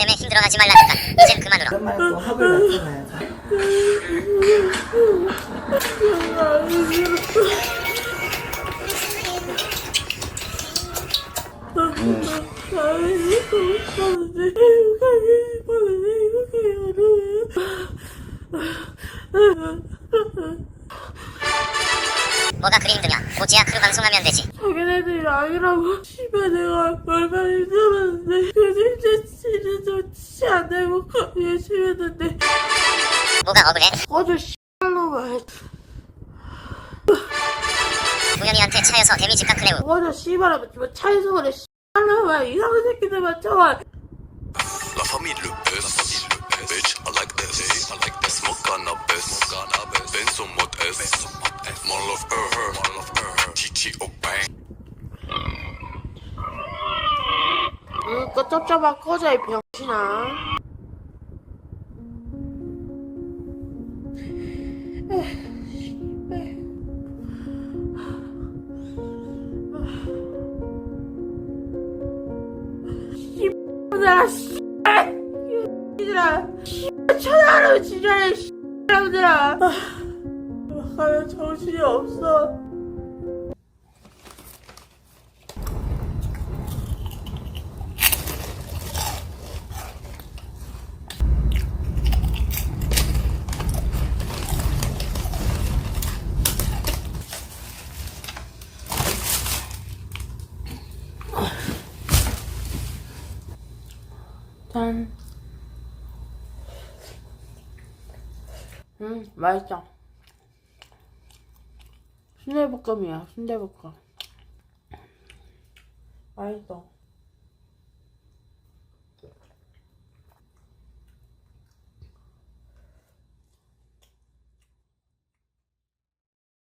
때문에 힘들어하지 말라니까. 이젠 그만둬라. 오랜만에 또 합을 맞춰놔야지. 뭐가 그리 힘드냐? 고지야 크루 방송하면 되지. 자기네들이 아니라고 씨발 내가 얼마나 힘들었는데 요즘 진짜 안 되고 열심히 했는데 뭐가 억울해? 꺼져 씨발로만 우연이한테 차여서 데미지 깎으래우. 꺼져 씨발하면 뭐 차에서 그래 씨발로만 이상한 새끼들만 쳐와 La famille Lopez, bitch, I like this. I like this. Smoke cannabis, cannabis. Benzo mode S, love her. Chichi bang. 그거 쩝쩝아 꺼져 이 병신아. 씨발들아 씨발. 이들아 씨발. 천하로 지랄해 씨발들아 가면 정신이 없어 짠. 음, 맛있다. 순대볶음이야, 순대볶음. 맛있어.